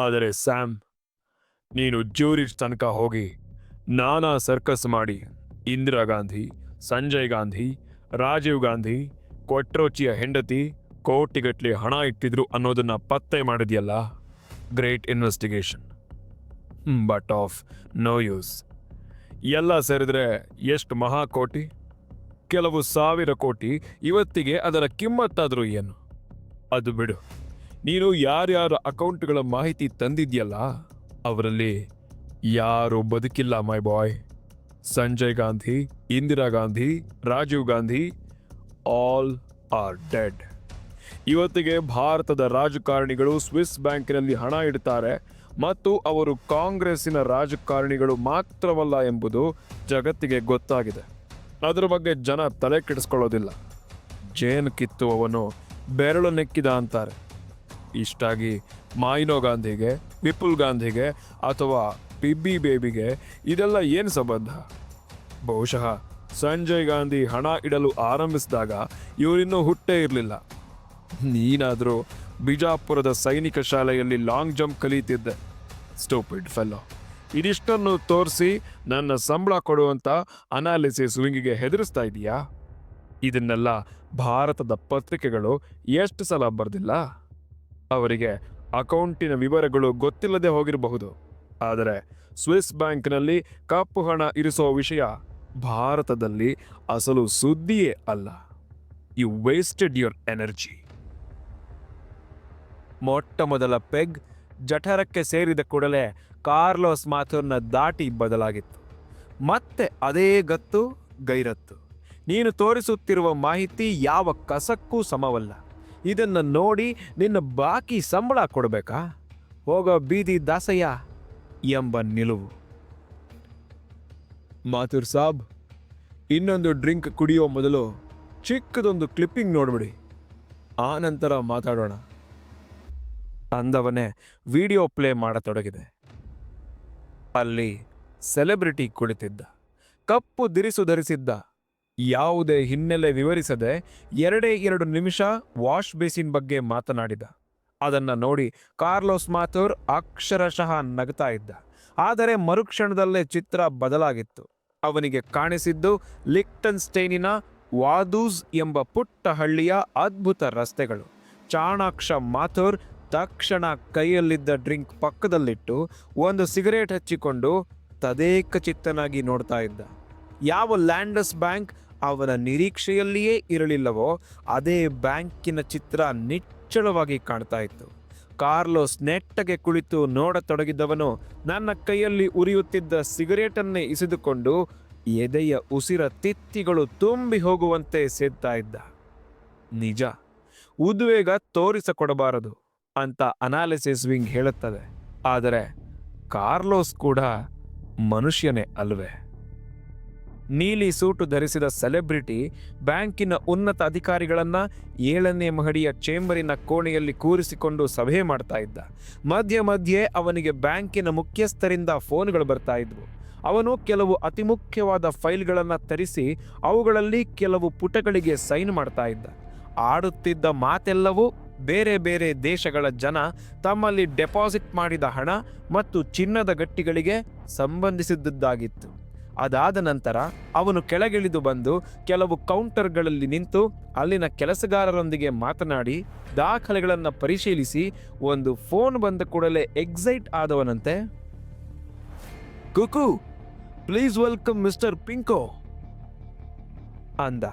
ಆದರೆ ಸ್ಯಾಮ್, ನೀನು ಜ್ಯೂರಿಚ್ ತನಕ ಹೋಗಿ ನಾನಾ ಸರ್ಕಸ್ ಮಾಡಿ ಇಂದಿರಾ ಗಾಂಧಿ, ಸಂಜಯ್ ಗಾಂಧಿ, ರಾಜೀವ್ ಗಾಂಧಿ ಕೊಟ್ರೋಚಿಯ ಹೆಂಡತಿ ಕೋಟಿಗಟ್ಟಲೆ ಹಣ ಇಟ್ಟಿದ್ರು ಅನ್ನೋದನ್ನ ಪತ್ತೆ ಮಾಡಿದೆಯಲ್ಲ? Great investigation. But of no use. ಎಲ್ಲ ಸೇರಿದ್ರೆ ಎಷ್ಟು ಮಹಾಕೋಟಿ ಕೆಲವು ಸಾವಿರ ಕೋಟಿ. ಇವತ್ತಿಗೆ ಅದರ ಕಿಮ್ಮತ್ತಾದರೂ ಏನು? ಅದು ಬಿಡು. ನೀನು ಯಾರ್ಯಾರ ಅಕೌಂಟ್ಗಳ ಮಾಹಿತಿ ತಂದಿದ್ಯಲ್ಲ, ಅವರಲ್ಲಿ ಯಾರು ಬದುಕಿಲ್ಲ, my boy. Sanjay Gandhi, Indira Gandhi, Rajiv Gandhi, all are dead. ಇವತ್ತಿಗೆ ಭಾರತದ ರಾಜಕಾರಣಿಗಳು ಸ್ವಿಸ್ ಬ್ಯಾಂಕಿನಲ್ಲಿ ಹಣ ಇಡ್ತಾರೆ ಮತ್ತು ಅವರು ಕಾಂಗ್ರೆಸ್ಸಿನ ರಾಜಕಾರಣಿಗಳು ಮಾತ್ರವಲ್ಲ ಎಂಬುದು ಜಗತ್ತಿಗೆ ಗೊತ್ತಾಗಿದೆ. ಅದರ ಬಗ್ಗೆ ಜನ ತಲೆ ಕೆಡಿಸ್ಕೊಳ್ಳೋದಿಲ್ಲ. ಜೇನು ಕಿತ್ತುವವನು ಬೆರಳು ನೆಕ್ಕಿದ ಅಂತಾರೆ. ಇಷ್ಟಾಗಿ ಮಾಯಿನೋ ಗಾಂಧಿಗೆ, ವಿಪುಲ್ ಗಾಂಧಿಗೆ ಅಥವಾ ಪಿಬ್ಬಿ ಬೇಬಿಗೆ ಇದೆಲ್ಲ ಏನು ಸಂಬಂಧ? ಬಹುಶಃ ಸಂಜಯ್ ಗಾಂಧಿ ಹಣ ಇಡಲು ಆರಂಭಿಸಿದಾಗ ಇವರಿನ್ನೂ ಹುಟ್ಟೇ ಇರಲಿಲ್ಲ. ನೀನಾದರೂ ಬಿಜಾಪುರದ ಸೈನಿಕ ಶಾಲೆಯಲ್ಲಿ ಲಾಂಗ್ ಜಂಪ್ ಕಲಿತಿದ್ದೆ. Stupid fellow. ಇದಿಷ್ಟನ್ನು ತೋರಿಸಿ ನನ್ನ ಸಂಬಳ ಕೊಡುವಂತ ಅನಾಲಿಸಿಸ್ ವಿಂಗಿಗೆ ಹೆದರಿಸ್ತಾ ಇದೆಯಾ? ಇದನ್ನೆಲ್ಲ ಭಾರತದ ಪತ್ರಿಕೆಗಳು ಎಷ್ಟು ಸಲ ಬರ್ದಿಲ್ಲ? ಅವರಿಗೆ ಅಕೌಂಟಿನ ವಿವರಗಳು ಗೊತ್ತಿಲ್ಲದೆ ಹೋಗಿರಬಹುದು. ಆದರೆ ಸ್ವಿಸ್ ಬ್ಯಾಂಕ್ನಲ್ಲಿ ಕಪ್ಪು ಹಣ ಇರಿಸೋ ವಿಷಯ ಭಾರತದಲ್ಲಿ ಅಸಲು ಸುದ್ದಿಯೇ ಅಲ್ಲ. ಯು ವೇಸ್ಟೆಡ್ ಯುವರ್ ಎನರ್ಜಿ ಮೊಟ್ಟ ಮೊದಲ ಪೆಗ್ ಜಠರಕ್ಕೆ ಸೇರಿದ ಕೂಡಲೇ ಕಾರ್ಲೋಸ್ ಮಾಥುರ್ನ ದಾಟಿ ಬದಲಾಗಿತ್ತು. ಮತ್ತೆ ಅದೇ ಗತ್ತು ಗೈರತ್ತು. ನೀನು ತೋರಿಸುತ್ತಿರುವ ಮಾಹಿತಿ ಯಾವ ಕಸಕ್ಕೂ ಸಮವಲ್ಲ. ಇದನ್ನು ನೋಡಿ ನಿನ್ನ ಬಾಕಿ ಸಂಬಳ ಕೊಡಬೇಕಾ? ಹೋಗೋ ಬೀದಿ ದಾಸಯ್ಯ ಎಂಬ ನಿಲುವು. ಮಾಥುರ್ ಸಾಬ್, ಇನ್ನೊಂದು ಡ್ರಿಂಕ್ ಕುಡಿಯೋ ಮೊದಲು ಚಿಕ್ಕದೊಂದು ಕ್ಲಿಪ್ಪಿಂಗ್ ನೋಡ್ಬಿಡಿ. ಆ ನಂತರ ಮಾತಾಡೋಣ. ಅಂದವನೇ ವಿಡಿಯೋ ಪ್ಲೇ ಮಾಡತೊಡಗಿದೆ. ಅಲ್ಲಿ ಸೆಲೆಬ್ರಿಟಿ ಕುಳಿತಿದ್ದ. ಕಪ್ಪು ದಿರಿಸು ಧರಿಸಿದ್ದ ಯಾವುದೇ ಹಿನ್ನೆಲೆ ವಿವರಿಸದೆ ಎರಡೇ ಎರಡು ನಿಮಿಷ ವಾಶ್ ಬೇಸಿನ್ ಬಗ್ಗೆ ಮಾತನಾಡಿದ. ಅದನ್ನ ನೋಡಿ ಕಾರ್ಲೋಸ್ ಮಾಥೂರ್ ಅಕ್ಷರಶಃ ನಗ್ತಾ ಇದ್ದ. ಆದರೆ ಮರುಕ್ಷಣದಲ್ಲೇ ಚಿತ್ರ ಬದಲಾಗಿತ್ತು. ಅವನಿಗೆ ಕಾಣಿಸಿದ್ದು ಲಿಕ್ಟನ್ ಸ್ಟೇನಿನ ವಾದೂಸ್ ಎಂಬ ಪುಟ್ಟ ಹಳ್ಳಿಯ ಅದ್ಭುತ ರಸ್ತೆಗಳು. ಚಾಣಾಕ್ಷ ಮಾಥೂರ್ ತಕ್ಷಣ ಕೈಯಲ್ಲಿದ್ದ ಡ್ರಿಂಕ್ ಪಕ್ಕದಲ್ಲಿಟ್ಟು ಒಂದು ಸಿಗರೇಟ್ ಹಚ್ಚಿಕೊಂಡು ತದೇಕ ಚಿತ್ತನಾಗಿ ನೋಡ್ತಾ ಇದ್ದ. ಯಾವ ಲ್ಯಾಂಡಸ್ ಬ್ಯಾಂಕ್ ಅವನ ನಿರೀಕ್ಷೆಯಲ್ಲಿಯೇ ಇರಲಿಲ್ಲವೋ, ಅದೇ ಬ್ಯಾಂಕಿನ ಚಿತ್ರ ನಿಚ್ಚಳವಾಗಿ ಕಾಣ್ತಾ ಇತ್ತು. ಕಾರ್ಲೋಸ್ ನೆಟ್ಟಗೆ ಕುಳಿತು ನೋಡತೊಡಗಿದ್ದವನು ನನ್ನ ಕೈಯಲ್ಲಿ ಉರಿಯುತ್ತಿದ್ದ ಸಿಗರೇಟನ್ನೇ ಇಸಿದುಕೊಂಡು ಎದೆಯ ಉಸಿರ ತಿತ್ತಿಗಳು ತುಂಬಿ ಹೋಗುವಂತೆ ಸೇದ್ತಾ ಇದ್ದ. ನಿಜ, ಉದ್ವೇಗ ತೋರಿಸಕೊಡಬಾರದು ಅಂತ ಅನಾಲಿಸಿಸ್ ವಿಂಗ್ ಹೇಳುತ್ತದೆ. ಆದರೆ ಕಾರ್ಲೋಸ್ ಕೂಡ ಮನುಷ್ಯನೇ ಅಲ್ವೇ? ನೀಲಿ ಸೂಟು ಧರಿಸಿದ ಸೆಲೆಬ್ರಿಟಿ ಬ್ಯಾಂಕಿನ ಉನ್ನತ ಅಧಿಕಾರಿಗಳನ್ನ ಏಳನೇ ಮಹಡಿಯ ಚೇಂಬರಿನ ಕೋಣೆಯಲ್ಲಿ ಕೂರಿಸಿಕೊಂಡು ಸಭೆ ಮಾಡ್ತಾ ಇದ್ದ. ಮಧ್ಯ ಮಧ್ಯೆ ಅವನಿಗೆ ಬ್ಯಾಂಕಿನ ಮುಖ್ಯಸ್ಥರಿಂದ ಫೋನ್ಗಳು ಬರ್ತಾ ಇದ್ವು. ಅವನು ಕೆಲವು ಅತಿ ಮುಖ್ಯವಾದ ಫೈಲ್ಗಳನ್ನು ತರಿಸಿ ಅವುಗಳಲ್ಲಿ ಕೆಲವು ಪುಟಗಳಿಗೆ ಸೈನ್ ಮಾಡ್ತಾ ಇದ್ದ. ಆಡುತ್ತಿದ್ದ ಮಾತೆಲ್ಲವೂ ಬೇರೆ ಬೇರೆ ದೇಶಗಳ ಜನ ತಮ್ಮಲ್ಲಿ ಡೆಪಾಸಿಟ್ ಮಾಡಿದ ಹಣ ಮತ್ತು ಚಿನ್ನದ ಗಟ್ಟಿಗಳಿಗೆ ಸಂಬಂಧಿಸಿದ್ದದ್ದಾಗಿತ್ತು. ಅದಾದ ನಂತರ ಅವನು ಕೆಳಗಿಳಿದು ಬಂದು ಕೆಲವು ಕೌಂಟರ್ಗಳಲ್ಲಿ ನಿಂತು ಅಲ್ಲಿನ ಕೆಲಸಗಾರರೊಂದಿಗೆ ಮಾತನಾಡಿ ದಾಖಲೆಗಳನ್ನು ಪರಿಶೀಲಿಸಿ ಒಂದು ಫೋನ್ ಬಂದ ಕೂಡಲೇ ಎಕ್ಸೈಟ್ ಆದವನಂತೆ. ಕುಕು ಪ್ಲೀಸ್ ವೆಲ್ಕಮ್ ಮಿಸ್ಟರ್ ಪಿಂಕೋ. ಅಂದ.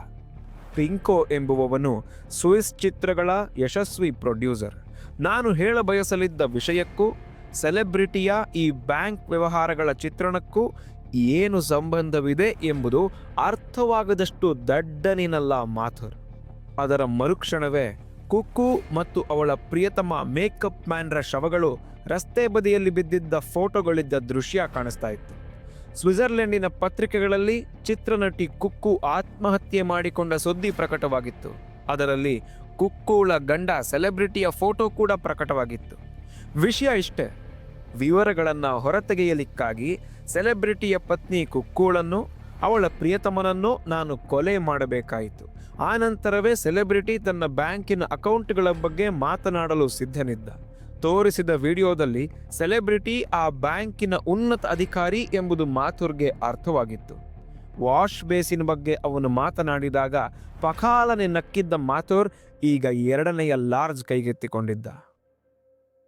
ಪಿಂಕೋ ಎಂಬುವವನು ಸ್ವಿಸ್ ಚಿತ್ರಗಳ ಯಶಸ್ವಿ ಪ್ರೊಡ್ಯೂಸರ್. ನಾನು ಹೇಳ ಬಯಸಲಿದ್ದ ವಿಷಯಕ್ಕೂ ಸೆಲೆಬ್ರಿಟಿಯ ಈ ಬ್ಯಾಂಕ್ ವ್ಯವಹಾರಗಳ ಚಿತ್ರಣಕ್ಕೂ ಏನು ಸಂಬಂಧವಿದೆ ಎಂಬುದು ಅರ್ಥವಾಗದಷ್ಟು ದಡ್ಡನಿನಲ್ಲ ಮಾಥುರ್. ಅದರ ಮರುಕ್ಷಣವೇ ಕುಕ್ಕು ಮತ್ತು ಅವಳ ಪ್ರಿಯತಮ ಮೇಕಪ್ ಮ್ಯಾನ್ರ ಶವಗಳು ರಸ್ತೆ ಬದಿಯಲ್ಲಿ ಬಿದ್ದಿದ್ದ ಫೋಟೋಗಳಿದ್ದ ದೃಶ್ಯ ಕಾಣಿಸ್ತಾ ಇತ್ತು. ಸ್ವಿಟ್ಜರ್ಲೆಂಡಿನ ಪತ್ರಿಕೆಗಳಲ್ಲಿ ಚಿತ್ರನಟಿ ಕುಕ್ಕು ಆತ್ಮಹತ್ಯೆ ಮಾಡಿಕೊಂಡ ಸುದ್ದಿ ಪ್ರಕಟವಾಗಿತ್ತು. ಅದರಲ್ಲಿ ಕುಕ್ಕುಳ ಗಂಡ ಸೆಲೆಬ್ರಿಟಿಯ ಫೋಟೋ ಕೂಡ ಪ್ರಕಟವಾಗಿತ್ತು. ವಿಷಯ ಇಷ್ಟೇ. ವಿವರಗಳನ್ನು ಹೊರತೆಗೆಯಲಿಕ್ಕಾಗಿ ಸೆಲೆಬ್ರಿಟಿಯ ಪತ್ನಿ ಕುಕ್ಕೂಳನ್ನು, ಅವಳ ಪ್ರಿಯತಮನನ್ನು ನಾನು ಕೊಲೆ ಮಾಡಬೇಕಾಯಿತು. ಆನಂತರವೇ ಸೆಲೆಬ್ರಿಟಿ ತನ್ನ ಬ್ಯಾಂಕಿನ ಅಕೌಂಟ್ಗಳ ಬಗ್ಗೆ ಮಾತನಾಡಲು ಸಿದ್ಧನಿದ್ದ. ತೋರಿಸಿದ ವಿಡಿಯೋದಲ್ಲಿ ಸೆಲೆಬ್ರಿಟಿ ಆ ಬ್ಯಾಂಕಿನ ಉನ್ನತ ಅಧಿಕಾರಿ ಎಂಬುದು ಮಾಥುರ್ಗೆ ಅರ್ಥವಾಗಿತ್ತು. ವಾಶ್ ಬೇಸಿನ ಬಗ್ಗೆ ಅವನು ಮಾತನಾಡಿದಾಗ ಪಖಾಲನೆ ನಕ್ಕಿದ್ದ ಮಾಥುರ್ ಈಗ ಎರಡನೆಯ ಲಾರ್ಜ್ ಕೈಗೆತ್ತಿಕೊಂಡಿದ್ದ.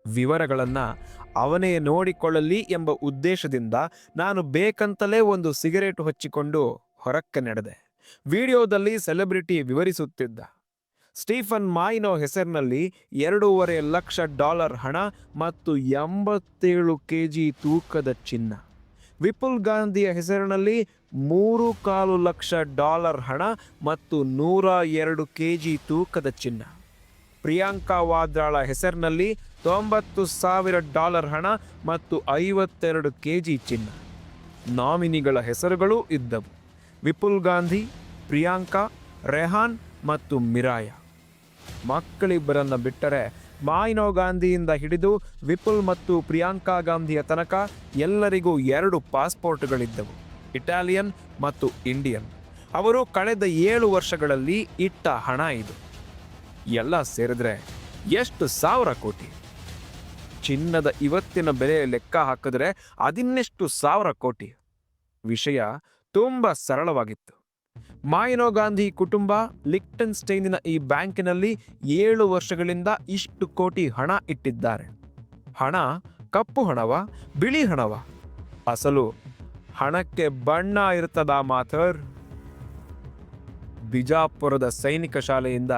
ವಿವರಗಳನ್ನ ಅವನೇ ನೋಡಿಕೊಳ್ಳಲಿ ಎಂಬ ಉದ್ದೇಶದಿಂದ ನಾನು ಬೇಕಂತಲೇ ಒಂದು ಸಿಗರೇಟ್ ಹಚ್ಚಿಕೊಂಡು ಹೊರಕ್ಕೆ ನಡೆದೆ. ವಿಡಿಯೋದಲ್ಲಿ ಸೆಲೆಬ್ರಿಟಿ ವಿವರಿಸುತ್ತಿದ್ದ. ಸ್ಟೀಫನ್ ಮಾಯಿನೋ ಹೆಸರಿನಲ್ಲಿ ಎರಡೂವರೆ ಲಕ್ಷ ಡಾಲರ್ ಹಣ ಮತ್ತು ಎಂಬತ್ತೇಳು ಕೆ ಜಿ ತೂಕದ ಚಿನ್ನ. ವಿಪುಲ್ ಗಾಂಧಿಯ ಹೆಸರಿನಲ್ಲಿ ಮೂರು ಕಾಲು ಲಕ್ಷ ಡಾಲರ್ ಹಣ ಮತ್ತು ನೂರ ಎರಡು ಕೆಜಿ ತೂಕದ ಚಿನ್ನ. ಪ್ರಿಯಾಂಕಾ ವಾದ್ರಾಳ ಹೆಸರಿನಲ್ಲಿ ತೊಂಬತ್ತು ಸಾವಿರ ಡಾಲರ್ ಹಣ ಮತ್ತು ಐವತ್ತೆರಡು ಕೆ ಜಿ ಚಿನ್ನ. ನಾಮಿನಿಗಳ ಹೆಸರುಗಳೂ ಇದ್ದವು. ವಿಪುಲ್ ಗಾಂಧಿ, ಪ್ರಿಯಾಂಕಾ, ರೆಹಾನ್ ಮತ್ತು ಮಿರಾಯ. ಮಕ್ಕಳಿಬ್ಬರನ್ನು ಬಿಟ್ಟರೆ ಮಾಯಿನೋ ಗಾಂಧಿಯಿಂದ ಹಿಡಿದು ವಿಪುಲ್ ಮತ್ತು ಪ್ರಿಯಾಂಕಾ ಗಾಂಧಿಯ ತನಕ ಎಲ್ಲರಿಗೂ ಎರಡು ಪಾಸ್ಪೋರ್ಟ್ಗಳಿದ್ದವು. ಇಟಾಲಿಯನ್ ಮತ್ತು ಇಂಡಿಯನ್. ಅವರು ಕಳೆದ ಏಳು ವರ್ಷಗಳಲ್ಲಿ ಇಟ್ಟ ಹಣ ಇದು. ಎಲ್ಲ ಸೇರಿದ್ರೆ ಎಷ್ಟು ಸಾವಿರ ಕೋಟಿ? ಚಿನ್ನದ ಇವತ್ತಿನ ಬೆಲೆ ಲೆಕ್ಕ ಹಾಕಿದ್ರೆ ಅದಿನ್ನೆಷ್ಟು ಸಾವಿರ ಕೋಟಿ. ವಿಷಯ ತುಂಬ ಸರಳವಾಗಿತ್ತು. ಮಾಯಿನೋ ಗಾಂಧಿ ಕುಟುಂಬ ಲಿಕ್ಟನ್ ಸ್ಟೈನಿನ ಈ ಬ್ಯಾಂಕಿನಲ್ಲಿ ಏಳು ವರ್ಷಗಳಿಂದ ಇಷ್ಟು ಕೋಟಿ ಹಣ ಇಟ್ಟಿದ್ದಾರೆ. ಹಣ ಕಪ್ಪು ಹಣವ, ಬಿಳಿ ಹಣವ? ಅಸಲು ಹಣಕ್ಕೆ ಬಣ್ಣ ಇರ್ತದಾ ಮಾಥರ್? ಬಿಜಾಪುರದ ಸೈನಿಕ ಶಾಲೆಯಿಂದ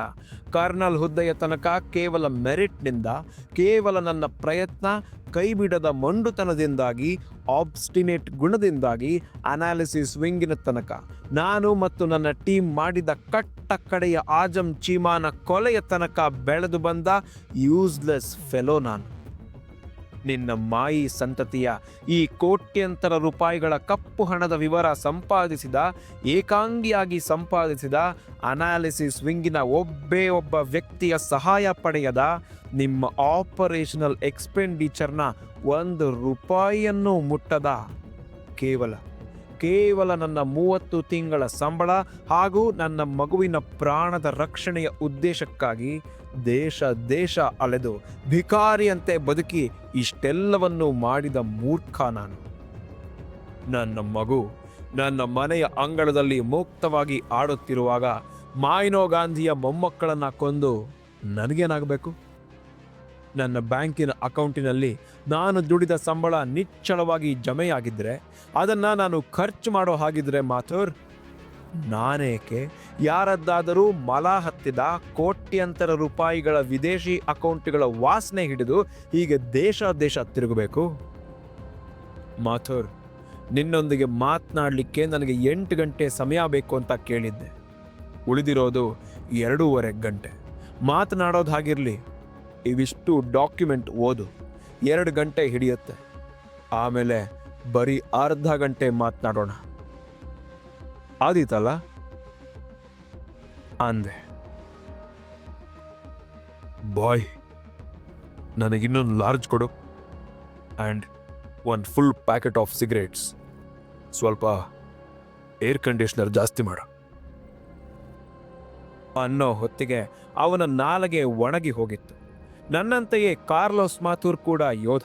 ಕರ್ನಲ್ ಹುದ್ದೆಯ ತನಕ ಕೇವಲ ಮೆರಿಟ್ನಿಂದ ಕೇವಲ ನನ್ನ ಪ್ರಯತ್ನ, ಕೈಬಿಡದ ಮೊಂಡುತನದಿಂದಾಗಿ ಆಬ್ಸ್ಟಿನೇಟ್ ಗುಣದಿಂದಾಗಿ ಅನಾಲಿಸಿಸ್ ವಿಂಗಿನ ತನಕ. ನಾನು ಮತ್ತು ನನ್ನ ಟೀಮ್ ಮಾಡಿದ ಕಟ್ಟ ಕಡೆಯ ಆಜಂ ಚೀಮಾನ ಕೊಲೆಯ ತನಕ ಬೆಳೆದು ಬಂದ ಯೂಸ್ಲೆಸ್ ಫೆಲೋ ನಾನು. ನಿನ್ನ ಮಾಯಿ ಸಂತತಿಯ ಈ ಕೋಟ್ಯಂತರ ರೂಪಾಯಿಗಳ ಕಪ್ಪು ಹಣದ ವಿವರ ಸಂಪಾದಿಸಿದ, ಏಕಾಂಗಿಯಾಗಿ ಸಂಪಾದಿಸಿದ, ಅನಾಲಿಸಿಸ್ ವಿಂಗಿನ ಒಬ್ಬೇ ಒಬ್ಬ ವ್ಯಕ್ತಿಯ ಸಹಾಯ ಪಡೆಯದ ನಿಮ್ಮ ಆಪರೇಷನಲ್ ಎಕ್ಸ್ಪೆಂಡಿಚರ್ನ ಒಂದು ರೂಪಾಯಿಯನ್ನು ಮುಟ್ಟದ. ಕೇವಲ ಕೇವಲ ನನ್ನ ಮೂವತ್ತು ತಿಂಗಳ ಸಂಬಳ ಹಾಗೂ ನನ್ನ ಮಗುವಿನ ಪ್ರಾಣದ ರಕ್ಷಣೆಯ ಉದ್ದೇಶಕ್ಕಾಗಿ ದೇಶ ದೇಶ ಅಲೆದು ಭಿಕಾರಿಯಂತೆ ಬದುಕಿ ಇಷ್ಟೆಲ್ಲವನ್ನು ಮಾಡಿದ ಮೂರ್ಖ ನಾನು. ನನ್ನ ಮಗು ನನ್ನ ಮನೆಯ ಅಂಗಳದಲ್ಲಿ ಮುಕ್ತವಾಗಿ ಆಡುತ್ತಿರುವಾಗ ಮಾಯಿನೋ ಗಾಂಧಿಯ ಮೊಮ್ಮಕ್ಕಳನ್ನು ಕೊಂದು ನನಗೇನಾಗಬೇಕು? ನನ್ನ ಬ್ಯಾಂಕಿನ ಅಕೌಂಟಿನಲ್ಲಿ ನಾನು ದುಡಿದ ಸಂಬಳ ನಿಚ್ಚಳವಾಗಿ ಜಮೆಯಾಗಿದ್ದರೆ ಅದನ್ನು ನಾನು ಖರ್ಚು ಮಾಡೋ ಹಾಗಿದ್ರೆ ಮಾಥುರ್, ನಾನೇಕೆ? ಯಾರದ್ದಾದರೂ ಮಲ ಹತ್ತಿದ ಕೋಟ್ಯಂತರ ರೂಪಾಯಿಗಳ ವಿದೇಶಿ ಅಕೌಂಟ್ಗಳ ವಾಸನೆ ಹಿಡಿದು ಹೀಗೆ ದೇಶ ದೇಶ ತಿರುಗಬೇಕು? ಮಾಥುರ್, ನಿನ್ನೊಂದಿಗೆ ಮಾತನಾಡಲಿಕ್ಕೆ ನನಗೆ ಎಂಟು ಗಂಟೆ ಸಮಯ ಬೇಕು ಅಂತ ಕೇಳಿದ್ದೆ. ಉಳಿದಿರೋದು ಎರಡೂವರೆ ಗಂಟೆ. ಮಾತನಾಡೋದು ಹಾಗಿರಲಿ. ಇವಿಷ್ಟು ಡಾಕ್ಯುಮೆಂಟ್ ಓದು. ಎರಡು ಗಂಟೆ ಹಿಡಿಯುತ್ತೆ. ಆಮೇಲೆ ಬರೀ ಅರ್ಧ ಗಂಟೆ ಮಾತನಾಡೋಣ. ಆದೀತಲ್ಲ? ಅಂದೆ. ಬಾಯ್, ನನಗಿನ್ನೊಂದು ಲಾರ್ಜ್ ಕೊಡು. ಆ್ಯಂಡ್ ಒಂದು ಫುಲ್ ಪ್ಯಾಕೆಟ್ ಆಫ್ ಸಿಗರೇಟ್ಸ್. ಸ್ವಲ್ಪ ಏರ್ ಕಂಡೀಷ್ನರ್ ಜಾಸ್ತಿ ಮಾಡು. ಅನ್ನೋ ಹೊತ್ತಿಗೆ ಅವನ ನಾಲಗೆ ಒಣಗಿ ಹೋಗಿತ್ತು. ನನ್ನಂತೆಯೇ ಕಾರ್ಲೋಸ್ ಮಾಥೂರ್ ಕೂಡ ಯೋಧ.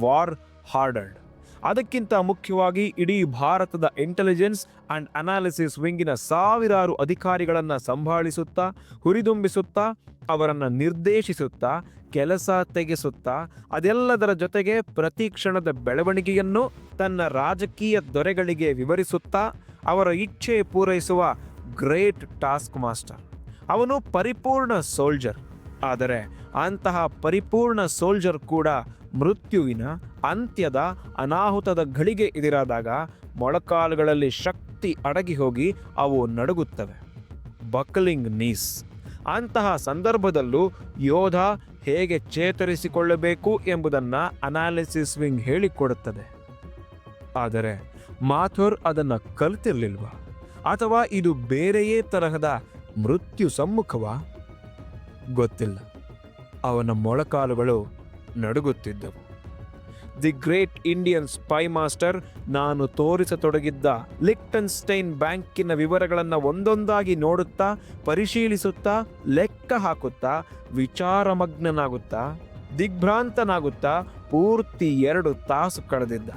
War hardened. ಅದಕ್ಕಿಂತ ಮುಖ್ಯವಾಗಿ ಇಡೀ ಭಾರತದ ಇಂಟೆಲಿಜೆನ್ಸ್ ಅಂಡ್ ಅನಾಲಿಸಿಸ್ ವಿಂಗಿನ ಸಾವಿರಾರು ಅಧಿಕಾರಿಗಳನ್ನು ಸಂಭಾಳಿಸುತ್ತಾ, ಹುರಿದುಂಬಿಸುತ್ತಾ, ಅವರನ್ನು ನಿರ್ದೇಶಿಸುತ್ತಾ, ಕೆಲಸ ತೆಗೆಸುತ್ತಾ, ಅದೆಲ್ಲದರ ಜೊತೆಗೆ ಪ್ರತಿ ಕ್ಷಣದ ಬೆಳವಣಿಗೆಯನ್ನು ತನ್ನ ರಾಜಕೀಯ ದೊರೆಗಳಿಗೆ ವಿವರಿಸುತ್ತಾ, ಅವರ ಇಚ್ಛೆ ಪೂರೈಸುವ ಗ್ರೇಟ್ ಟಾಸ್ಕ್ ಮಾಸ್ಟರ್ ಅವನು ಪರಿಪೂರ್ಣ ಸೋಲ್ಜರ್ ಆದರೆ ಅಂತಹ ಪರಿಪೂರ್ಣ ಸೋಲ್ಜರ್ ಕೂಡ ಮೃತ್ಯುವಿನ ಅಂತ್ಯದ ಅನಾಹುತದ ಘಳಿಗೆ ಎದುರಾದಾಗ ಮೊಳಕಾಲುಗಳಲ್ಲಿ ಶಕ್ತಿ ಅಡಗಿ ಹೋಗಿ ಅವು ನಡುಗುತ್ತವೆ. Buckling knees. ಅಂತಹ ಸಂದರ್ಭದಲ್ಲೂ ಯೋಧ ಹೇಗೆ ಚೇತರಿಸಿಕೊಳ್ಳಬೇಕು ಎಂಬುದನ್ನು ಅನಾಲಿಸಿಸ್ ವಿಂಗ್ ಹೇಳಿಕೊಡುತ್ತದೆ. ಆದರೆ ಮಾಥುರ್ ಅದನ್ನು ಕಲಿತಿರಲಿಲ್ವ? ಅಥವಾ ಇದು ಬೇರೆಯೇ ತರಹದ ಮೃತ್ಯು ಸಮ್ಮುಖವಾ? ಗೊತ್ತಿಲ್ಲ. ಅವನ ಮೊಳಕಾಲುಗಳು ನಡುಗುತ್ತಿದ್ದವು. The great Indian spy master ನಾನು ತೋರಿಸತೊಡಗಿದ್ದ ಲಿಕ್ಟನ್ಸ್ಟೈನ್ ಬ್ಯಾಂಕಿನ ವಿವರಗಳನ್ನು ಒಂದೊಂದಾಗಿ ನೋಡುತ್ತಾ, ಪರಿಶೀಲಿಸುತ್ತಾ, ಲೆಕ್ಕ ಹಾಕುತ್ತಾ, ವಿಚಾರಮಗ್ನನಾಗುತ್ತಾ, ದಿಗ್ಭ್ರಾಂತನಾಗುತ್ತಾ ಪೂರ್ತಿ ಎರಡು ತಾಸು ಕಳೆದಿದ್ದ.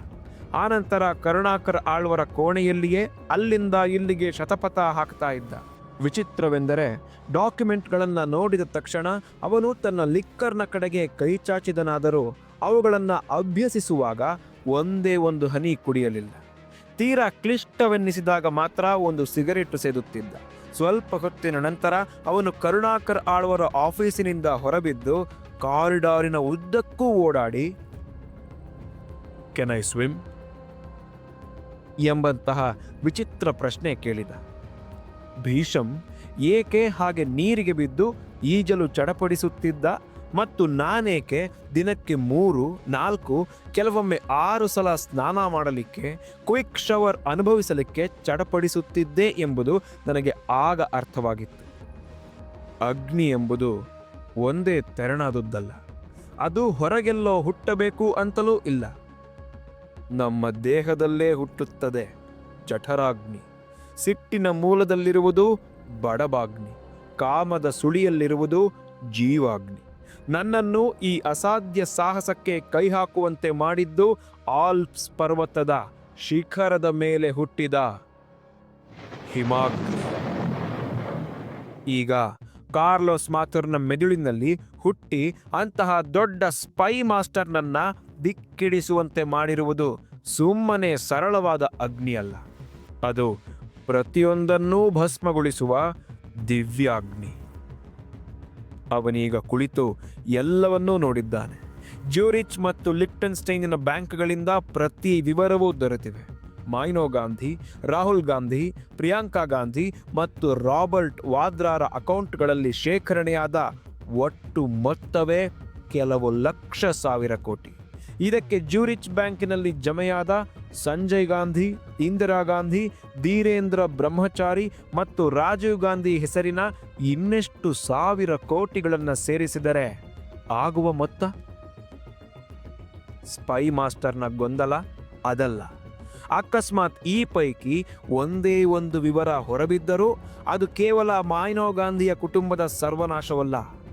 ಆನಂತರ ಕರುಣಾಕರ್ ಆಳ್ವರ ಕೋಣೆಯಲ್ಲಿಯೇ ಅಲ್ಲಿಂದ ಇಲ್ಲಿಗೆ ಶತಪಥ ಹಾಕ್ತಾ ಇದ್ದ. ವಿಚಿತ್ರವೆಂದರೆ ಡಾಕ್ಯುಮೆಂಟ್ಗಳನ್ನು ನೋಡಿದ ತಕ್ಷಣ ಅವನು ತನ್ನ ಲಿಕ್ಕರ್ನ ಕಡೆಗೆ ಕೈ ಚಾಚಿದನಾದರೂ ಅವುಗಳನ್ನು ಅಭ್ಯಸಿಸುವಾಗ ಒಂದೇ ಒಂದು ಹನಿ ಕುಡಿಯಲಿಲ್ಲ. ತೀರಾ ಕ್ಲಿಷ್ಟವೆನ್ನಿಸಿದಾಗ ಮಾತ್ರ ಒಂದು ಸಿಗರೇಟು ಸೇದುತ್ತಿದ್ದ. ಸ್ವಲ್ಪ ಹೊತ್ತಿನ ನಂತರ ಅವನು ಕರುಣಾಕರ್ ಆಳ್ವರ ಆಫೀಸಿನಿಂದ ಹೊರಬಿದ್ದು ಕಾರಿಡಾರಿನ ಉದ್ದಕ್ಕೂ ಓಡಾಡಿ ಕೆನ್ ಐ ಸ್ವಿಮ್ ಎಂಬಂತಹ ವಿಚಿತ್ರ ಪ್ರಶ್ನೆ ಕೇಳಿದ. ಭೀಷಂ ಏಕೆ ಹಾಗೆ ನೀರಿಗೆ ಬಿದ್ದು ಈಜಲು ಚಡಪಡಿಸುತ್ತಿದ್ದ? ಮತ್ತು ನಾನೇಕೆ ದಿನಕ್ಕೆ ಮೂರು, ನಾಲ್ಕು, ಕೆಲವೊಮ್ಮೆ ಆರು ಸಲ ಸ್ನಾನ ಮಾಡಲಿಕ್ಕೆ, ಕ್ವಿಕ್ ಶವರ್ ಅನುಭವಿಸಲಿಕ್ಕೆ ಚಡಪಡಿಸುತ್ತಿದ್ದೆ ಎಂಬುದು ನನಗೆ ಆಗ ಅರ್ಥವಾಗಿತ್ತು. ಅಗ್ನಿ ಎಂಬುದು ಒಂದೇ ತೆರನಾದುದ್ದಲ್ಲ. ಅದು ಹೊರಗೆಲ್ಲೋ ಹುಟ್ಟಬೇಕು ಅಂತಲೂ ಇಲ್ಲ. ನಮ್ಮ ದೇಹದಲ್ಲೇ ಹುಟ್ಟುತ್ತದೆ ಜಠರಾಗ್ನಿ. ಸಿಟ್ಟಿನ ಮೂಲದಲ್ಲಿರುವುದು ಬಡಬಾಗ್ನಿ ಕಾಮದ ಸುಳಿಯಲ್ಲಿರುವುದು ಜೀವಾಗ್ನಿ. ನನ್ನನ್ನು ಈ ಅಸಾಧ್ಯ ಸಾಹಸಕ್ಕೆ ಕೈ ಹಾಕುವಂತೆ ಮಾಡಿದ್ದು ಆಲ್ಪ್ಸ್ ಪರ್ವತದ ಶಿಖರದ ಮೇಲೆ ಹುಟ್ಟಿದ ಹಿಮಾಗ್ನಿ. ಈಗ ಕಾರ್ಲೋಸ್ ಮಾಥುರ್ನ ಮೆದುಳಿನಲ್ಲಿ ಹುಟ್ಟಿ ಅಂತಹ ದೊಡ್ಡ ಸ್ಪೈ ಮಾಸ್ಟರ್ನನ್ನ ದಿಕ್ಕಿಡಿಸುವಂತೆ ಮಾಡಿರುವುದು ಸುಮ್ಮನೆ ಸರಳವಾದ ಅಗ್ನಿಯಲ್ಲ. ಅದು ಪ್ರತಿಯೊಂದನ್ನೂ ಭಸ್ಮಗೊಳಿಸುವ ದಿವ್ಯಾಗ್ನಿ. ಅವನೀಗ ಕುಳಿತು ಎಲ್ಲವನ್ನೂ ನೋಡಿದ್ದಾನೆ. ಜ್ಯೂರಿಚ್ ಮತ್ತು ಲಿಕ್ಟನ್ಸ್ಟೈನಿನ ಬ್ಯಾಂಕ್ಗಳಿಂದ ಪ್ರತಿ ವಿವರವೂ ದೊರೆತಿವೆ. ಮೈನೋ ಗಾಂಧಿ, ರಾಹುಲ್ ಗಾಂಧಿ, ಪ್ರಿಯಾಂಕಾ ಗಾಂಧಿ ಮತ್ತು ರಾಬರ್ಟ್ ವಾದ್ರಾರ ಅಕೌಂಟ್ಗಳಲ್ಲಿ ಶೇಖರಣೆಯಾದ ಒಟ್ಟು ಮೊತ್ತವೇ ಕೆಲವು ಲಕ್ಷ ಸಾವಿರ ಕೋಟಿ. ಇದಕ್ಕೆ ಜ್ಯೂರಿಚ್ ಬ್ಯಾಂಕಿನಲ್ಲಿ ಜಮೆಯಾದ ಸಂಜಯ್ ಗಾಂಧಿ, ಇಂದಿರಾ ಗಾಂಧಿ, ಧೀರೇಂದ್ರ ಬ್ರಹ್ಮಚಾರಿ ಮತ್ತು ರಾಜೀವ್ ಗಾಂಧಿ ಹೆಸರಿನ ಇನ್ನೆಷ್ಟು ಸಾವಿರ ಕೋಟಿಗಳನ್ನು ಸೇರಿಸಿದರೆ ಆಗುವ ಮೊತ್ತ? ಸ್ಪೈ ಮಾಸ್ಟರ್ನ ಗೊಂದಲ ಅದಲ್ಲ. ಅಕಸ್ಮಾತ್ ಈ ಪೈಕಿ ಒಂದೇ ಒಂದು ವಿವರ ಹೊರಬಿದ್ದರೂ ಅದು ಕೇವಲ ಮಾಯ್ನೋ ಗಾಂಧಿಯ ಕುಟುಂಬದ ಸರ್ವನಾಶವಲ್ಲ.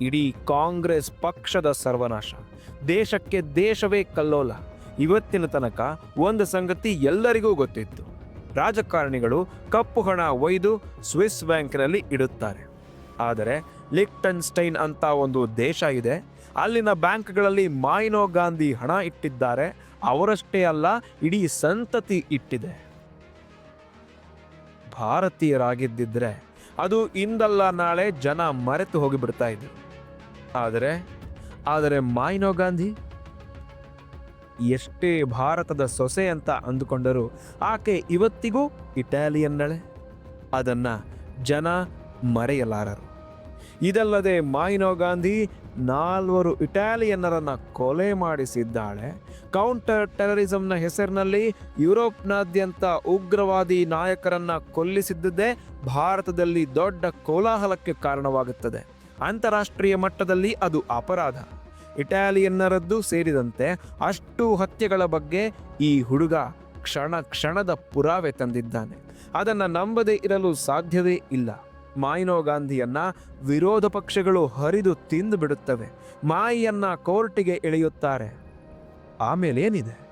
ಇಡೀ ಕಾಂಗ್ರೆಸ್ ಪಕ್ಷದ ಸರ್ವನಾಶ. ದೇಶಕ್ಕೆ ದೇಶವೇ ಕಲ್ಲೋಲ. ಇವತ್ತಿನ ತನಕ ಒಂದು ಸಂಗತಿ ಎಲ್ಲರಿಗೂ ಗೊತ್ತಿತ್ತು. ರಾಜಕಾರಣಿಗಳು ಕಪ್ಪು ಹಣ ಒಯ್ದು ಸ್ವಿಸ್ ಬ್ಯಾಂಕ್ನಲ್ಲಿ ಇಡುತ್ತಾರೆ. ಆದರೆ ಲಿಕ್ಟನ್ಸ್ಟೈನ್ ಅಂತ ಒಂದು ದೇಶ ಇದೆ. ಅಲ್ಲಿನ ಬ್ಯಾಂಕ್ಗಳಲ್ಲಿ ಮಾಯಿನೋ ಗಾಂಧಿ ಹಣ ಇಟ್ಟಿದ್ದಾರೆ. ಅವರಷ್ಟೇ ಅಲ್ಲ, ಇಡೀ ಸಂತತಿ ಇಟ್ಟಿದೆ. ಭಾರತೀಯರಾಗಿದ್ದಿದ್ರೆ ಅದು ಇಂದಲ್ಲ ನಾಳೆ ಜನ ಮರೆತು ಹೋಗಿಬಿಡ್ತಾ ಇದ್ರು. ಆದರೆ ಆದರೆ ಮಾಯ್ನೋ ಗಾಂಧಿ? ಎಷ್ಟೇ ಭಾರತದ ಸೊಸೆ ಅಂತ ಅಂದುಕೊಂಡರೂ ಆಕೆ ಇವತ್ತಿಗೂ ಇಟಾಲಿಯನ್ನಳೆ. ಅದನ್ನು ಜನ ಮರೆಯಲಾರರು. ಇದಲ್ಲದೆ ಮಾಯ್ನೋ ಗಾಂಧಿ ನಾಲ್ವರು ಇಟಾಲಿಯನ್ನರನ್ನು ಕೊಲೆ ಮಾಡಿಸಿದ್ದಾಳೆ. ಕೌಂಟರ್ ಟೆರರಿಸಂನ ಹೆಸರಿನಲ್ಲಿ ಯುರೋಪ್ನಾದ್ಯಂತ ಉಗ್ರವಾದಿ ನಾಯಕರನ್ನು ಕೊಲ್ಲಿಸಿದ್ದೇ ಭಾರತದಲ್ಲಿ ದೊಡ್ಡ ಕೋಲಾಹಲಕ್ಕೆ ಕಾರಣವಾಗುತ್ತದೆ. ಅಂತಾರಾಷ್ಟ್ರೀಯ ಮಟ್ಟದಲ್ಲಿ ಅದು ಅಪರಾಧ. ಇಟಾಲಿಯನ್ನರದ್ದು ಸೇರಿದಂತೆ ಅಷ್ಟು ಹತ್ಯೆಗಳ ಬಗ್ಗೆ ಈ ಹುಡುಗ ಕ್ಷಣ ಕ್ಷಣದ ಪುರಾವೆ ತಂದಿದ್ದಾನೆ. ಅದನ್ನು ನಂಬದೇ ಇರಲು ಸಾಧ್ಯವೇ ಇಲ್ಲ. ಮಾಯಿನೋ ಗಾಂಧಿಯನ್ನ ವಿರೋಧ ಪಕ್ಷಗಳು ಹರಿದು ತಿಂದು ಬಿಡುತ್ತವೆ. ಮಾಯಿಯನ್ನ ಕೋರ್ಟಿಗೆ ಎಳೆಯುತ್ತಾರೆ. ಆಮೇಲೆ ಏನಿದೆ?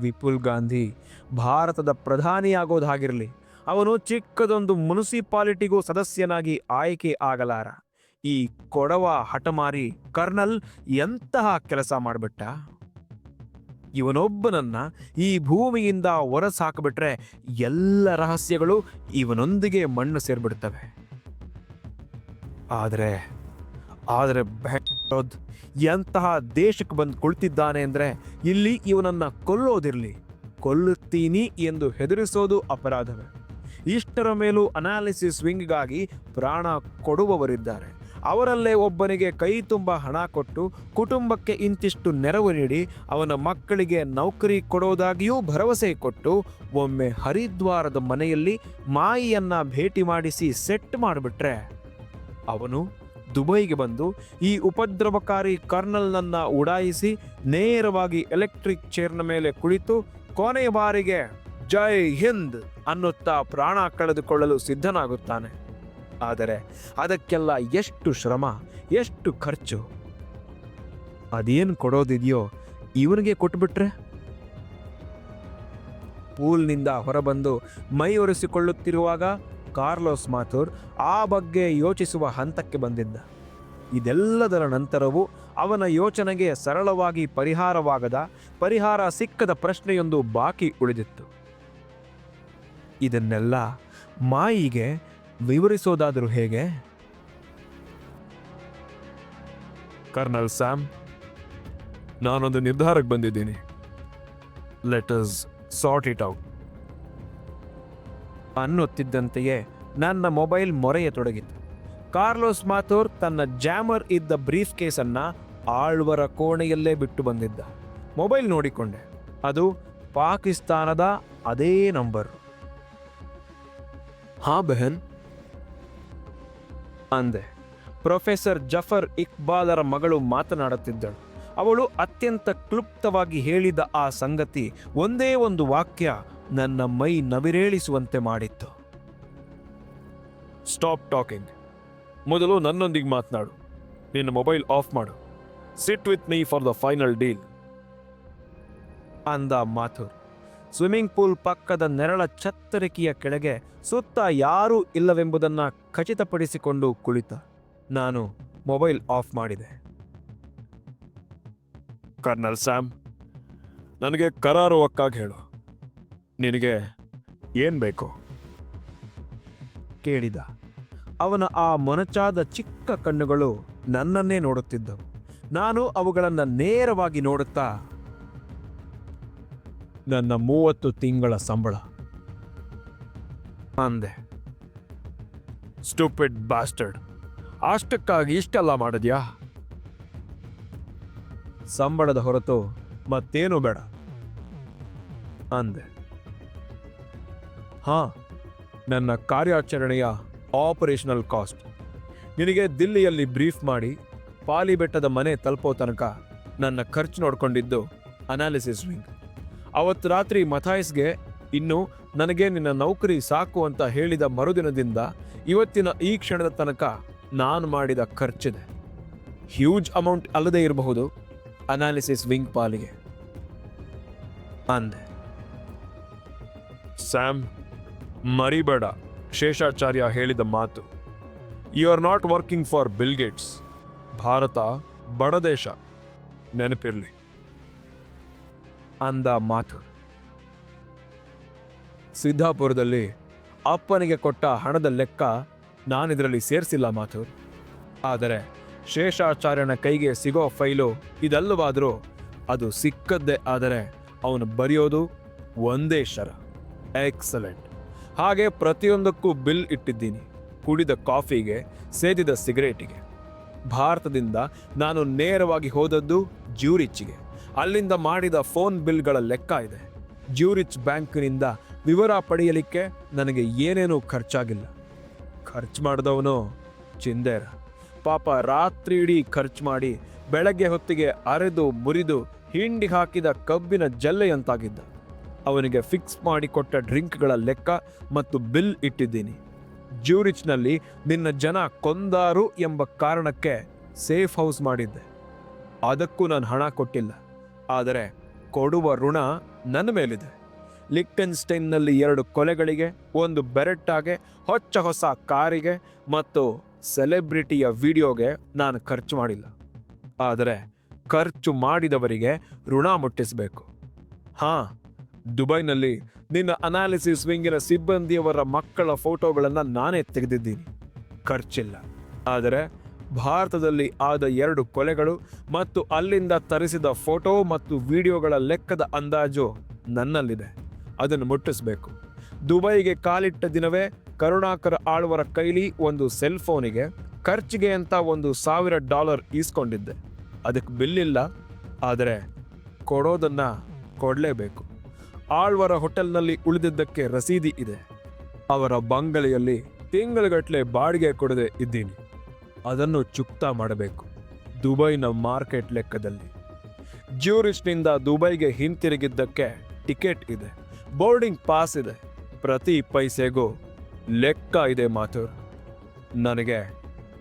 ವಿಪುಲ್ ಗಾಂಧಿ ಭಾರತದ ಪ್ರಧಾನಿಯಾಗೋದಾಗಿರಲಿ ಅವನು ಚಿಕ್ಕದೊಂದು ಮುನ್ಸಿಪಾಲಿಟಿಗೂ ಸದಸ್ಯನಾಗಿ ಆಯ್ಕೆ ಆಗಲಾರ. ಈ ಕೊಡವ ಹಠಮಾರಿ ಕರ್ನಲ್ ಎಂತಹ ಕೆಲಸ ಮಾಡಿಬಿಟ್ಟ? ಇವನೊಬ್ಬನನ್ನ ಈ ಭೂಮಿಯಿಂದ ಹೊರಸಾಕಿಬಿಟ್ರೆ ಎಲ್ಲ ರಹಸ್ಯಗಳು ಇವನೊಂದಿಗೆ ಮಣ್ಣು ಸೇರ್ಬಿಡ್ತವೆ. ಆದರೆ ಆದರೆ ಎಂತಹ ದೇಶಕ್ಕೆ ಬಂದು ಕುಳಿತಿದ್ದಾನೆ ಅಂದರೆ ಇಲ್ಲಿ ಇವನನ್ನ ಕೊಲ್ಲೋದಿರಲಿ. ಕೊಲ್ಲುತ್ತೀನಿ ಎಂದು ಹೆದರಿಸೋದು ಅಪರಾಧವೇ. ಇಷ್ಟರ ಮೇಲೂ ಅನಾಲಿಸಿಸ್ ವಿಂಗ್ಗಾಗಿ ಪ್ರಾಣ ಕೊಡುವವರಿದ್ದಾರೆ. ಅವರಲ್ಲೇ ಒಬ್ಬನಿಗೆ ಕೈ ತುಂಬ ಹಣ ಕೊಟ್ಟು ಕುಟುಂಬಕ್ಕೆ ಇಂತಿಷ್ಟು ನೆರವು ನೀಡಿ ಅವನ ಮಕ್ಕಳಿಗೆ ನೌಕರಿ ಕೊಡೋದಾಗಿಯೂ ಭರವಸೆ ಕೊಟ್ಟು ಒಮ್ಮೆ ಹರಿದ್ವಾರದ ಮನೆಯಲ್ಲಿ ಮಾಯಿಯನ್ನ ಭೇಟಿ ಮಾಡಿಸಿ ಸೆಟ್ ಮಾಡಿಬಿಟ್ರೆ. ಅವನು ದುಬೈಗೆ ಬಂದು ಈ ಉಪದ್ರವಕಾರಿ ಕರ್ನಲ್ನನ್ನು ಉಡಾಯಿಸಿ ನೇರವಾಗಿ ಎಲೆಕ್ಟ್ರಿಕ್ ಚೇರ್ನ ಮೇಲೆ ಕುಳಿತು ಕೊನೆಯ ಬಾರಿಗೆ ಜೈ ಹಿಂದ್ ಅನ್ನುತ್ತಾ ಪ್ರಾಣ ಕಳೆದುಕೊಳ್ಳಲು ಸಿದ್ಧನಾಗುತ್ತಾನೆ. ಆದರೆ ಅದಕ್ಕೆಲ್ಲ ಎಷ್ಟು ಶ್ರಮ, ಎಷ್ಟು ಖರ್ಚು? ಅದೇನು ಕೊಡೋದಿದೆಯೋ ಇವನಿಗೆ ಕೊಟ್ಬಿಟ್ರೆ? ಪೂಲ್ನಿಂದ ಹೊರಬಂದು ಮೈ ಒರೆಸಿಕೊಳ್ಳುತ್ತಿರುವಾಗ ಕಾರ್ಲೋಸ್ ಮಾಥುರ್ ಆ ಬಗ್ಗೆ ಯೋಚಿಸುವ ಹಂತಕ್ಕೆ ಬಂದಿದ್ದ. ಇದೆಲ್ಲದರ ನಂತರವೂ ಅವನ ಯೋಚನೆಗೆ ಸರಳವಾಗಿ ಪರಿಹಾರವಾಗದ, ಪರಿಹಾರ ಸಿಕ್ಕದ ಪ್ರಶ್ನೆಯೊಂದು ಬಾಕಿ ಉಳಿದಿತ್ತು. ಇದನ್ನೆಲ್ಲ ಮಾಯಿಗೆ ವಿವರಿಸೋದಾದರೂ ಹೇಗೆ? ಕರ್ನಲ್ ಸ್ಯಾಮ್ ನಾನೊಂದು ನಿರ್ಧಾರಕ್ಕೆ ಬಂದಿದ್ದೀನಿ. Let us sort it out ಅನ್ನುತ್ತಿದ್ದಂತೆಯೇ ನನ್ನ ಮೊಬೈಲ್ ಮೊರೆಯ ತೊಡಗಿತ್ತು. ಕಾರ್ಲೋಸ್ ಮಾಥೋರ್ ತನ್ನ ಜಾಮರ್ ಇದ್ದ ಬ್ರೀಫ್ ಕೇಸನ್ನ ಆಳ್ವರ ಕೋಣೆಯಲ್ಲೇ ಬಿಟ್ಟು ಬಂದಿದ್ದ. ಮೊಬೈಲ್ ನೋಡಿಕೊಂಡೆ. ಅದು ಪಾಕಿಸ್ತಾನದ ಅದೇ ನಂಬರ್. ಹಾ ಬೆಹನ್ ಅಂದೆ ಪ್ರೊಫೆಸರ್ ಜಫರ್ ಇಕ್ಬಾಲರ ಮಗಳು ಮಾತನಾಡುತ್ತಿದ್ದಳು. ಅವಳು ಅತ್ಯಂತ ಕ್ಲುಪ್ತವಾಗಿ ಹೇಳಿದ ಆ ಸಂಗತಿ ಒಂದೇ ಒಂದು ವಾಕ್ಯ ನನ್ನ ಮೈ ನವಿರೇಳಿಸುವಂತೆ ಮಾಡಿತ್ತು. ಸ್ಟಾಪ್ ಟಾಕಿಂಗ್ ಮೊದಲು ನನ್ನೊಂದಿಗೆ ಮಾತನಾಡು. ನಿನ್ನ ಮೊಬೈಲ್ ಆಫ್ ಮಾಡು. Sit with me for the final deal ಅಂದ ಮಾಥುರ್. ಸ್ವಿಮ್ಮಿಂಗ್ ಪೂಲ್ ಪಕ್ಕದ ನೆರಳ ಛತ್ತರಿಕೆಯ ಕೆಳಗೆ ಸುತ್ತ ಯಾರೂ ಇಲ್ಲವೆಂಬುದನ್ನು ಖಚಿತಪಡಿಸಿಕೊಂಡು ಕುಳಿತ. ನಾನು ಮೊಬೈಲ್ ಆಫ್ ಮಾಡಿದೆ. ಕರ್ನಲ್ ಸ್ಯಾಮ್ ನನಗೆ ಕರಾರುವಕ್ಕಾಗಿ ಹೇಳು. ನಿನಗೆ ಏನು ಬೇಕು? ಕೇಳಿದ. ಅವನ ಆ ಮೊನಚಾದ ಚಿಕ್ಕ ಕಣ್ಣುಗಳು ನನ್ನನ್ನೇ ನೋಡುತ್ತಿದ್ದವು. ನಾನು ಅವುಗಳನ್ನು ನೇರವಾಗಿ ನೋಡುತ್ತಾ ನನ್ನ ಮೂವತ್ತು ತಿಂಗಳ ಸಂಬಳ. ಅಂದೆ. Stupid bastard. ಅಷ್ಟಕ್ಕಾಗಿ ಇಷ್ಟೆಲ್ಲ ಮಾಡಿದ್ಯಾ? ಸಂಬಳದ ಹೊರತು ಮತ್ತೇನು ಬೇಡ. ಅಂದೆ. ಹಾ ನನ್ನ ಕಾರ್ಯಾಚರಣೆಯ ಆಪರೇಷನಲ್ ಕಾಸ್ಟ್. ನಿನಗೆ ದಿಲ್ಲಿಯಲ್ಲಿ ಬ್ರೀಫ್ ಮಾಡಿ ಪಾಲಿ ಬೆಟ್ಟದ ಮನೆ ತಲುಪೋ ತನಕ ನನ್ನ ಖರ್ಚು ನೋಡ್ಕೊಂಡಿದ್ದು ಅನಾಲಿಸಿಸ್ ವಿಂಗ್ ಅವತ್ತು ರಾತ್ರಿ ಮಥಾಯಿಸ್ಗೆ, ಇನ್ನು ನನಗೆ ನಿನ್ನ ನೌಕರಿ ಸಾಕು ಅಂತ ಹೇಳಿದ ಮರುದಿನದಿಂದ ಇವತ್ತಿನ ಈ ಕ್ಷಣದ ತನಕ ನಾನು ಮಾಡಿದ ಖರ್ಚಿದೆ. ಹ್ಯೂಜ್ ಅಮೌಂಟ್ ಅಲ್ಲದೆ ಇರಬಹುದು, ಅನಾಲಿಸಿಸ್ ವಿಂಗ್ ಪಾಲಿಗೆ. ಅಂದೆ. ಸ್ಯಾಮ್, ಮರಿಬೇಡ, ಶೇಷಾಚಾರ್ಯ ಹೇಳಿದ ಮಾತು. You are not working for Bill Gates. Bharat ಬಡ ದೇಶ. ನೆನಪಿರಲಿ. ಅಂದ ಮಾತು. ಸಿದ್ದಾಪುರದಲ್ಲಿ ಅಪ್ಪನಿಗೆ ಕೊಟ್ಟ ಹಣದ ಲೆಕ್ಕ ನಾನಿದರಲ್ಲಿ ಸೇರಿಸಿಲ್ಲ ಮಾತು. ಆದರೆ ಶೇಷಾಚಾರ್ಯನ ಕೈಗೆ ಸಿಗೋ ಫೈಲು ಇದಲ್ಲವಾದರೂ ಅದು ಸಿಕ್ಕದ್ದೇ ಆದರೆ ಅವನು ಬರೆಯೋದು ಒಂದೇ ಶರ. ಎಕ್ಸಲೆಂಟ್. ಹಾಗೆ ಪ್ರತಿಯೊಂದಕ್ಕೂ ಬಿಲ್ ಇಟ್ಟಿದ್ದೀನಿ. ಕುಡಿದ ಕಾಫಿಗೆ, ಸೇದಿದ ಸಿಗರೇಟಿಗೆ. ಭಾರತದಿಂದ ನಾನು ನೇರವಾಗಿ ಹೋದದ್ದು ಜ್ಯೂರಿಚ್ಗೆ ಅಲ್ಲಿಂದ ಮಾಡಿದ ಫೋನ್ ಬಿಲ್ಗಳ ಲೆಕ್ಕ ಇದೆ. ಜ್ಯೂರಿಚ್ ಬ್ಯಾಂಕ್ನಿಂದ ವಿವರ ಪಡೆಯಲಿಕ್ಕೆ ನನಗೆ ಏನೇನೂ ಖರ್ಚಾಗಿಲ್ಲ. ಖರ್ಚು ಮಾಡಿದವನು ಚಿಂದೇರ. ಪಾಪ ರಾತ್ರಿ ಇಡೀ ಖರ್ಚು ಮಾಡಿ ಬೆಳಗ್ಗೆ ಹೊತ್ತಿಗೆ ಅರೆದು ಮುರಿದು ಹಿಂಡಿ ಹಾಕಿದ ಕಬ್ಬಿನ ಜಲ್ಲೆಯಂತಾಗಿದ್ದ ಅವನಿಗೆ ಫಿಕ್ಸ್ ಮಾಡಿಕೊಟ್ಟ ಡ್ರಿಂಕ್ಗಳ ಲೆಕ್ಕ ಮತ್ತು ಬಿಲ್ ಇಟ್ಟಿದ್ದೀನಿ. ಜ್ಯೂರಿಚ್ನಲ್ಲಿ ನಿನ್ನ ಜನ ಕೊಂದಾರು ಎಂಬ ಕಾರಣಕ್ಕೆ ಸೇಫ್ ಹೌಸ್ ಮಾಡಿದ್ದೆ. ಅದಕ್ಕೂ ನಾನು ಹಣ ಕೊಟ್ಟಿಲ್ಲ. ಆದರೆ ಕೊಡುವ ಋಣ ನನ್ನ ಮೇಲಿದೆ. ಲಿಕ್ಟೆನ್ಸ್ಟೈನ್ನಲ್ಲಿ ಎರಡು ಕೊಲೆಗಳಿಗೆ, ಒಂದು ಬೆರೆಟ್ಟಾಗೆ, ಹೊಚ್ಚ ಹೊಸ ಕಾರಿಗೆ ಮತ್ತು ಸೆಲೆಬ್ರಿಟಿಯ ವಿಡಿಯೋಗೆ ನಾನು ಖರ್ಚು ಮಾಡಿಲ್ಲ. ಆದರೆ ಖರ್ಚು ಮಾಡಿದವರಿಗೆ ಋಣ ಮುಟ್ಟಿಸಬೇಕು. ಹಾಂ, ದುಬೈನಲ್ಲಿ ನಿನ್ನ ಅನಾಲಿಸಿಸ್ ವಿಂಗಿನ ಸಿಬ್ಬಂದಿಯವರ ಮಕ್ಕಳ ಫೋಟೋಗಳನ್ನು ನಾನೇ ತೆಗೆದಿದ್ದೀನಿ. ಖರ್ಚಿಲ್ಲ. ಆದರೆ ಭಾರತದಲ್ಲಿ ಆದ ಎರಡು ಕೊಲೆಗಳು ಮತ್ತು ಅಲ್ಲಿಂದ ತರಿಸಿದ ಫೋಟೋ ಮತ್ತು ವಿಡಿಯೋಗಳ ಲೆಕ್ಕದ ಅಂದಾಜು ನನ್ನಲ್ಲಿದೆ. ಅದನ್ನು ಮುಟ್ಟಿಸಬೇಕು. ದುಬೈಗೆ ಕಾಲಿಟ್ಟ ದಿನವೇ ಕರುಣಾಕರ ಆಳ್ವರ ಕೈಲಿ ಒಂದು ಸೆಲ್ ಫೋನಿಗೆ ಖರ್ಚಿಗೆ ಅಂತ ಒಂದು ಸಾವಿರ ಡಾಲರ್ ಈಸ್ಕೊಂಡಿದ್ದೆ. ಅದಕ್ಕೆ ಬಿಲ್ ಇಲ್ಲ ಆದರೆ ಕೊಡೋದನ್ನು ಕೊಡಲೇಬೇಕು. ಆಳ್ವರ ಹೋಟೆಲ್ನಲ್ಲಿ ಉಳಿದಿದ್ದಕ್ಕೆ ರಸೀದಿ ಇದೆ. ಅವರ ಬಂಗಲೆಯಲ್ಲಿ ತಿಂಗಳುಗಟ್ಟಲೆ ಬಾಡಿಗೆ ಕೊಡದೆ ಇದ್ದೀನಿ. ಅದನ್ನು ಚುಕ್ತಾ ಮಾಡಬೇಕು. ದುಬೈನ ಮಾರ್ಕೆಟ್ ಲೆಕ್ಕದಲ್ಲಿ. ಜ್ಯೂರಿಸ್ಟ್ನಿಂದ ದುಬೈಗೆ ಹಿಂತಿರುಗಿದ್ದಕ್ಕೆ ಟಿಕೆಟ್ ಇದೆ. ಬೋರ್ಡಿಂಗ್ ಪಾಸ್ ಇದೆ. ಪ್ರತಿ ಪೈಸೆಗೂ ಲೆಕ್ಕ ಇದೆ ಮಾತು ನನಗೆ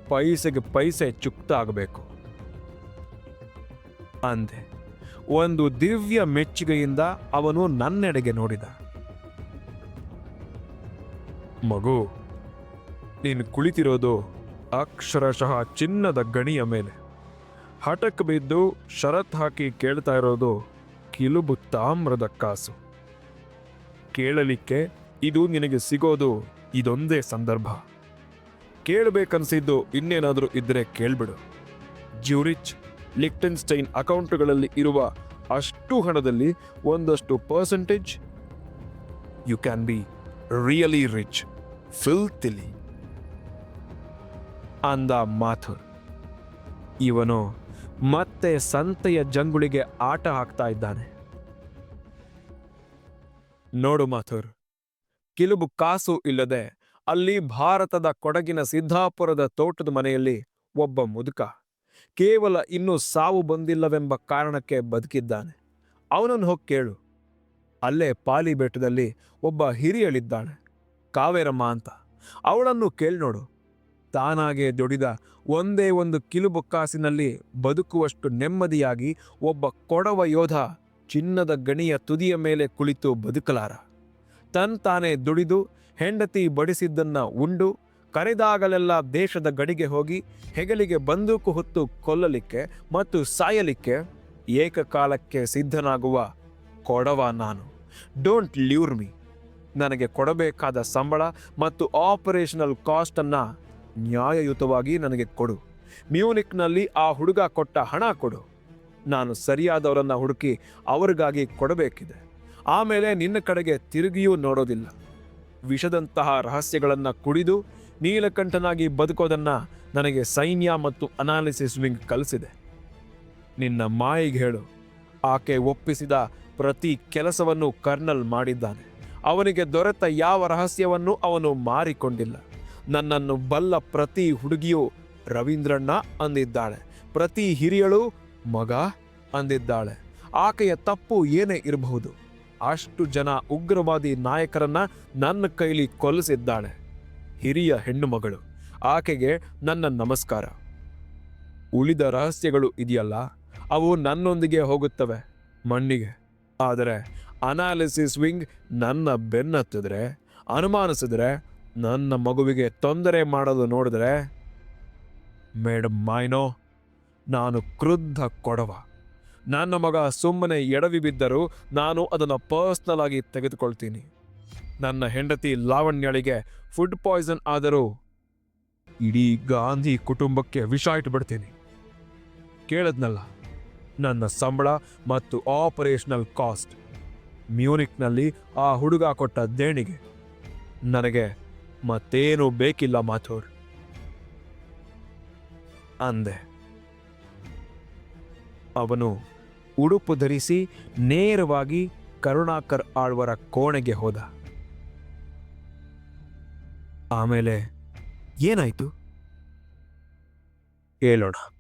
ಪೈಸೆಗೆ ಪೈಸೆ ಚುಕ್ತ ಆಗಬೇಕು. ಅಂದೆ. ಒಂದು ದಿವ್ಯ ಮೆಚ್ಚುಗೆಯಿಂದ ಅವನು ನನ್ನೆಡೆಗೆ ನೋಡಿದ. ಮಗು, ನೀನು ಕುಳಿತಿರೋದು ಅಕ್ಷರಶಃ ಚಿನ್ನದ ಗಣಿಯ ಮೇಲೆ. ಹಠಕ್ಕೆ ಬಿದ್ದು ಶರತ್ ಹಾಕಿ ಕೇಳ್ತಾ ಇರೋದು ಕಿಲುಬು ತಾಮ್ರದ ಕಾಸು. ಕೇಳಲಿಕ್ಕೆ ಇದು ನಿನಗೆ ಸಿಗೋದು ಇದೊಂದೇ ಸಂದರ್ಭ. ಕೇಳಬೇಕನ್ಸಿದ್ದು ಇನ್ನೇನಾದರೂ ಇದ್ದರೆ ಕೇಳ್ಬಿಡು. ಜ್ಯೂರಿಚ್, ಲಿಕ್ಟನ್ಸ್ಟೈನ್ ಅಕೌಂಟ್ಗಳಲ್ಲಿ ಇರುವ ಅಷ್ಟು ಹಣದಲ್ಲಿ ಒಂದಷ್ಟು percentage. You can be really rich. Filthily. ಅಂದ ಮಾಥುರ್. ಇವನು ಮತ್ತೆ ಸಂತೆಯ ಜಂಗುಳಿಗೆ ಆಟ ಹಾಕ್ತಾ ಇದ್ದಾನೆ. ನೋಡು ಮಾಥುರ್, ಕಿಲುಬು ಕಾಸು ಇಲ್ಲದೆ ಅಲ್ಲಿ ಭಾರತದ ಕೊಡಗಿನ ಸಿದ್ದಾಪುರದ ತೋಟದ ಮನೆಯಲ್ಲಿ ಒಬ್ಬ ಮುದುಕ, ಕೇವಲ ಇನ್ನೂ ಸಾವು ಬಂದಿಲ್ಲವೆಂಬ ಕಾರಣಕ್ಕೆ ಬದುಕಿದ್ದಾನೆ. ಅವನನ್ನು ಹೋಗಿ ಕೇಳು. ಅಲ್ಲೇ ಪಾಲಿ ಬೆಟ್ಟದಲ್ಲಿ ಒಬ್ಬ ಹಿರಿಯಳಿದ್ದಾಳೆ, ಕಾವೇರಮ್ಮ ಅಂತ. ಅವಳನ್ನು ಕೇಳ್ನೋಡು ತಾನಾಗೆ ದುಡಿದ ಒಂದೇ ಒಂದು ಕಿಲುಬೊಕ್ಕಾಸಿನಲ್ಲಿ ಬದುಕುವಷ್ಟು ನೆಮ್ಮದಿಯಾಗಿ ಒಬ್ಬ ಕೊಡವ ಯೋಧ ಚಿನ್ನದ ಗಣಿಯ ತುದಿಯ ಮೇಲೆ ಕುಳಿತು ಬದುಕಲಾರ. ತನ್ ತಾನೇ ದುಡಿದು, ಹೆಂಡತಿ ಬಡಿಸಿದ್ದನ್ನ ಉಂಡು, ಕರೆದಾಗಲೆಲ್ಲ ದೇಶದ ಗಡಿಗೆ ಹೋಗಿ, ಹೆಗಲಿಗೆ ಬಂದೂಕು ಹೊತ್ತು ಕೊಲ್ಲಲಿಕ್ಕೆ ಮತ್ತು ಸಾಯಲಿಕ್ಕೆ ಏಕಕಾಲಕ್ಕೆ ಸಿದ್ಧನಾಗುವ ಕೊಡವ ನಾನು. Don't lure me. ನನಗೆ ಕೊಡಬೇಕಾದ ಸಂಬಳ ಮತ್ತು ಆಪರೇಷನಲ್ ಕಾಸ್ಟನ್ನು ನ್ಯಾಯಯುತವಾಗಿ ನನಗೆ ಕೊಡು. ಮ್ಯೂನಿಕ್ನಲ್ಲಿ ಆ ಹುಡುಗ ಕೊಟ್ಟ ಹಣ ಕೊಡು. ನಾನು ಸರಿಯಾದವರನ್ನು ಹುಡುಕಿ ಅವರಿಗಾಗಿ ಕೊಡಬೇಕಿದೆ. ಆಮೇಲೆ ನಿನ್ನ ಕಡೆಗೆ ತಿರುಗಿಯೂ ನೋಡೋದಿಲ್ಲ. ವಿಷದಂತಹ ರಹಸ್ಯಗಳನ್ನು ಕುಡಿದು ನೀಲಕಂಠನಾಗಿ ಬದುಕೋದನ್ನು ನನಗೆ ಸೈನ್ಯ ಮತ್ತು ಅನಾಲಿಸಿಸ್ ವಿಂಗ್ ಕಲಿಸಿದೆ. ನಿನ್ನ ಮಾಯಿಗೆ ಹೇಳು, ಆಕೆ ಒಪ್ಪಿಸಿದ ಪ್ರತಿ ಕೆಲಸವನ್ನು ಕರ್ನಲ್ ಮಾಡಿದ್ದಾನೆ. ಅವನಿಗೆ ದೊರೆತ ಯಾವ ರಹಸ್ಯವನ್ನು ಅವನು ಮಾರಿಕೊಂಡಿಲ್ಲ. ನನ್ನನ್ನು ಬಲ್ಲ ಪ್ರತಿ ಹುಡುಗಿಯೂ ರವೀಂದ್ರಣ್ಣ ಅಂದಿದ್ದಾಳೆ. ಪ್ರತಿ ಹಿರಿಯಳು ಮಗ ಅಂದಿದ್ದಾಳೆ. ಆಕೆಯ ತಪ್ಪು ಏನೇ ಇರಬಹುದು. ಅಷ್ಟು ಜನ ಉಗ್ರವಾದಿ ನಾಯಕರನ್ನ ನನ್ನ ಕೈಲಿ ಕೊಲ್ಲಿಸಿದ್ದಾಳೆ. ಹಿರಿಯ ಹೆಣ್ಣು ಮಗಳು, ಆಕೆಗೆ ನನ್ನ ನಮಸ್ಕಾರ. ಉಳಿದ ರಹಸ್ಯಗಳು ಇದೆಯಲ್ಲ, ಅವು ನನ್ನೊಂದಿಗೆ ಹೋಗುತ್ತವೆ ಮಣ್ಣಿಗೆ. ಆದರೆ ಅನಾಲಿಸಿಸ್ ವಿಂಗ್ ನನ್ನ ಬೆನ್ನತ್ತಿದ್ರೆ, ಅನುಮಾನಿಸಿದ್ರೆ ನನ್ನ ಮಗುವಿಗೆ ತೊಂದರೆ ಮಾಡಲು ನೋಡಿದ್ರೆ ಮೇಡಮ್ ಮೈನೋ ನಾನು ಕ್ರುದ್ಧ ಕೊಡವ. ನನ್ನ ಮಗ ಸುಮ್ಮನೆ ಎಡವಿ ಬಿದ್ದರೂ ನಾನು ಅದನ್ನು ಪರ್ಸ್ನಲ್ ಆಗಿ ತೆಗೆದುಕೊಳ್ತೀನಿ. ನನ್ನ ಹೆಂಡತಿ ಲಾವಣ್ಯಳಿಗೆ ಫುಡ್ ಪಾಯ್ಸನ್ ಆದರೂ ಇಡೀ ಗಾಂಧಿ ಕುಟುಂಬಕ್ಕೆ ವಿಷ ಇಟ್ಬಿಡ್ತೀನಿ ಕೇಳದ್ನಲ್ಲ, ನನ್ನ ಸಂಬಳ ಮತ್ತು ಆಪರೇಷನಲ್ ಕಾಸ್ಟ್ ಮ್ಯೂನಿಕ್ನಲ್ಲಿ ಆ ಹುಡುಗ ಕೊಟ್ಟ ದೇಣಿಗೆ ನನಗೆ ಮತ್ತೇನು ಬೇಕಿಲ್ಲ ಮಾಥೋರ್. ಅಂದೆ. ಅವನು ಉಡುಪು ಧರಿಸಿ ನೇರವಾಗಿ ಕರುಣಾಕರ್ ಆಳ್ವರ ಕೋಣೆಗೆ ಹೋದ. ಆಮೇಲೆ ಏನಾಯ್ತು? ಹೇಳೋಣ.